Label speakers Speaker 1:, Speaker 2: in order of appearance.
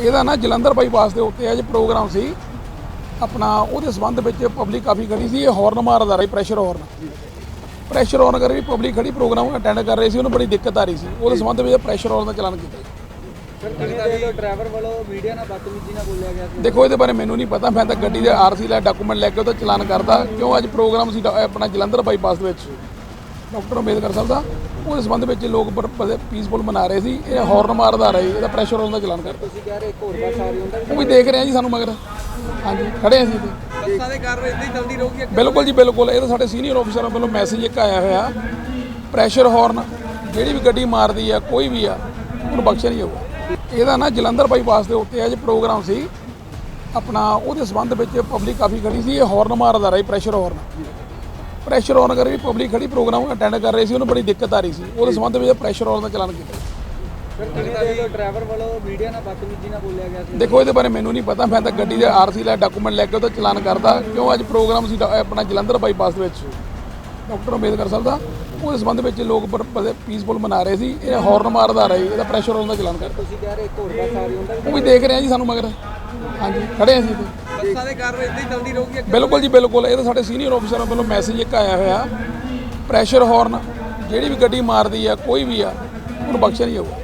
Speaker 1: ਇਹਦਾ ਨਾ ਜਲੰਧਰ ਬਾਈਪਾਸ ਦੇ ਉੱਤੇ ਅੱਜ ਪ੍ਰੋਗਰਾਮ ਸੀ। ਆਪਣਾ ਉਹਦੇ ਸੰਬੰਧ ਵਿੱਚ ਪਬਲਿਕ ਕਾਫੀ ਖੜੀ ਸੀ ਇਹ ਹਾਰਨ ਮਾਰਦਾ ਰਹੀ ਪ੍ਰੈਸ਼ਰ ਹਾਰਨ ਪ੍ਰੈਸ਼ਰ ਹਾਰਨ ਕਰਕੇ ਪਬਲਿਕ ਖੜੀ ਪ੍ਰੋਗਰਾਮ ਅਟੈਂਡ ਕਰ ਰਹੀ ਸੀ ਉਹਨੂੰ ਬੜੀ ਦਿੱਕਤ ਆ ਰਹੀ ਸੀ। ਉਹਦੇ ਸੰਬੰਧ ਵਿੱਚ ਪ੍ਰੈਸ਼ਰ ਹਾਰਨ ਦਾ ਚਲਾਨ ਕੀਤਾ ਜੀ।
Speaker 2: ਸਰ ਕਿਵੇਂ ਦੇ ਲੋ ਡਰਾਈਵਰ ਵੱਲੋਂ ਮੀਡੀਆ ਨਾਲ ਬਦਤਮੀਜ਼ੀ ਨਾਲ ਬੋਲਿਆ ਗਿਆ ਸੀ?
Speaker 1: ਦੇਖੋ ਇਹਦੇ ਬਾਰੇ ਮੈਨੂੰ ਨਹੀਂ ਪਤਾ ਮੈਂ ਤਾਂ ਗੱਡੀ ਦੇ ਆਰਸੀ ਦਾ ਡਾਕੂਮੈਂਟ ਲੈ ਕੇ ਉਹਦਾ ਚਲਾਨ ਕਰਦਾ। ਕਿਉਂ ਅੱਜ ਪ੍ਰੋਗਰਾਮ ਸੀ ਆਪਣਾ ਜਲੰਧਰ ਬਾਈਪਾਸ ਦੇ ਵਿੱਚ? ਡਾਕਟਰ ਅੰਬੇਦਕਰ ਸਾਹਿਬ ਦਾ। ਉਹਦੇ ਸੰਬੰਧ ਵਿੱਚ ਲੋਕ ਪੀਸਫੁਲ ਮਨਾ ਰਹੇ ਸੀ। ਇਹ ਹਾਰਨ ਮਾਰਦਾ ਰਹੀ ਇਹਦਾ ਪ੍ਰੈਸ਼ਰ ਹਾਰਨ ਦਾ ਚਲਾਨ ਕਰਦਾ
Speaker 2: ਤੁਸੀਂ ਕਹਿ ਰਹੇ ਇੱਕ ਹੋਰ ਬੱਸ ਆ ਰਹੀ ਹੁੰਦਾ
Speaker 1: ਉਹ ਵੀ ਦੇਖ ਰਹੇ ਆ ਜੀ ਸਾਨੂੰ ਮਗਰ। ਹਾਂਜੀ ਖੜੇ ਆ ਅਸੀਂ ਤੇ
Speaker 2: ਬੱਸਾਂ ਦੇ ਕਾਰਵਾਈ ਇਦਾਂ ਹੀ ਚੱਲਦੀ ਰਹੂਗੀ
Speaker 1: ਬਿਲਕੁਲ ਜੀ ਬਿਲਕੁਲ। ਇਹ ਤਾਂ ਸਾਡੇ ਸੀਨੀਅਰ ਅਫਸਰਾਂ ਵੱਲੋਂ ਮੈਸੇਜ ਇੱਕ ਆਇਆ ਹੋਇਆ। ਪ੍ਰੈਸ਼ਰ ਹਾਰਨ ਜਿਹੜੀ ਵੀ ਗੱਡੀ ਮਾਰਦੀ ਆ ਕੋਈ ਵੀ ਆ ਉਹਨੂੰ ਬਖਸ਼ਿਆ ਨਹੀਂ ਜਾਊਗਾ। ਇਹਦਾ ਨਾ ਜਲੰਧਰ ਬਾਈਪਾਸ ਦੇ ਉੱਤੇ ਅੱਜ ਪ੍ਰੋਗਰਾਮ ਸੀ। ਆਪਣਾ ਉਹਦੇ ਸੰਬੰਧ ਵਿੱਚ ਪਬਲਿਕ ਕਾਫੀ ਖੜੀ ਸੀ। ਇਹ ਹਾਰਨ ਮਾਰਦਾ ਰਹੀ ਪ੍ਰੈਸ਼ਰ ਹਾਰਨ ਪ੍ਰੈਸ਼ਰ ਹਾਰਨ ਕਰਕੇ ਪਬਲਿਕ ਖੜੀ ਪ੍ਰੋਗਰਾਮ ਅਟੈਂਡ ਕਰ ਰਹੀ ਸੀ ਉਹਨੂੰ ਬੜੀ ਦਿੱਕਤ ਆ ਰਹੀ ਸੀ। ਉਹਦੇ ਸੰਬੰਧ ਵਿੱਚ ਪ੍ਰੈਸ਼ਰ ਹਾਰਨ ਦਾ ਚਲਾਨ ਕੀਤਾ।
Speaker 2: ਸਰ ਕਿਵੇਂ ਦੇ ਲੋ ਡਰਾਈਵਰ ਵੱਲੋਂ ਮੀਡੀਆ ਨਾਲ ਬਦਤਮੀਜ਼ੀ ਨਾਲ ਬੋਲਿਆ ਗਿਆ ਸੀ।
Speaker 1: ਦੇਖੋ ਇਹਦੇ ਬਾਰੇ ਮੈਨੂੰ ਨਹੀਂ ਪਤਾ ਮੈਂ ਤਾਂ ਗੱਡੀ ਦੇ ਆਰਸੀ ਦਾ ਡਾਕੂਮੈਂਟ ਲੈ ਕੇ ਉਹਦਾ ਚਲਾਨ ਕਰਦਾ। ਕਿਉਂ ਅੱਜ ਪ੍ਰੋਗਰਾਮ ਸੀ ਆਪਣਾ ਜਲੰਧਰ ਬਾਈਪਾਸ ਦੇ ਵਿੱਚ? ਡਾਕਟਰ ਅੰਬੇਦਕਰ ਸਾਹਿਬ ਦਾ। ਉਹਦੇ ਸੰਬੰਧ ਵਿੱਚ ਲੋਕ ਪੀਸਫੁਲ ਮਨਾ ਰਹੇ ਸੀ ਇਹ ਹਾਰਨ ਮਾਰਦਾ ਰਹੀ ਇਹਦਾ ਪ੍ਰੈਸ਼ਰ ਹਾਰਨ ਦਾ ਚਲਾਨ ਕਰਦਾ।
Speaker 2: ਤੁਸੀਂ ਕਹਿ ਰਹੇ ਇੱਕ ਹੋਰ ਬੱਸ ਆ ਰਹੀ ਹੁੰਦਾ
Speaker 1: ਉਹ ਵੀ ਦੇਖ ਰਹੇ ਆ ਜੀ ਸਾਨੂੰ ਮਗਰ। ਹਾਂਜੀ ਖੜੇ ਆ ਅਸੀਂ ਤੇ
Speaker 2: ਬੱਸਾਂ ਦੇ ਕਾਰਵਾਈ ਇਦਾਂ ਹੀ ਰਹੂਗੀ
Speaker 1: ਬਿਲਕੁਲ ਜੀ, ਬਿਲਕੁਲ। ਇਹ ਤਾਂ ਸਾਡੇ ਸੀਨੀਅਰ ਅਫਸਰਾਂ ਵੱਲੋਂ ਮੈਸੇਜ ਇੱਕ ਆਇਆ ਹੋਇਆ। ਪ੍ਰੈਸ਼ਰ ਹਾਰਨ ਜਿਹੜੀ ਵੀ ਗੱਡੀ ਮਾਰਦੀ ਆ, ਕੋਈ ਵੀ ਆ, ਉਹਨੂੰ ਬਖਸ਼ਿਆ ਨਹੀਂ ਜਾਊਗਾ।